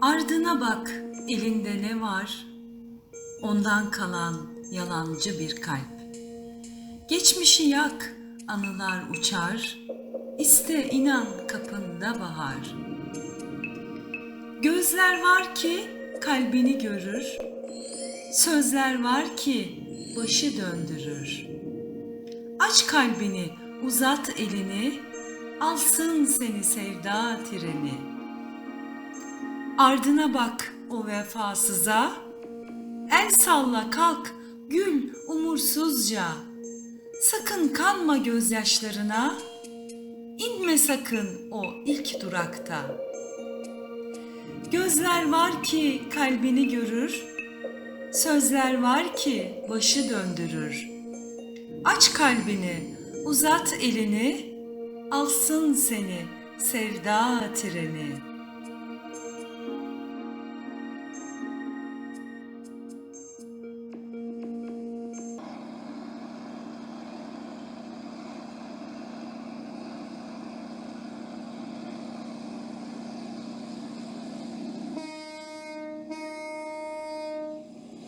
Ardına bak, elinde ne var? Ondan kalan yalancı bir kalp. Geçmişi yak, anılar uçar. İste inan kapında bahar. Gözler var ki kalbini görür. Sözler var ki başı döndürür. Aç kalbini, uzat elini, alsın seni sevda treni. Ardına bak o vefasıza, el salla kalk, gül umursuzca. Sakın kanma gözyaşlarına, inme sakın o ilk durakta. Gözler var ki kalbini görür, sözler var ki başı döndürür. Aç kalbini, uzat elini, alsın seni sevda treni.''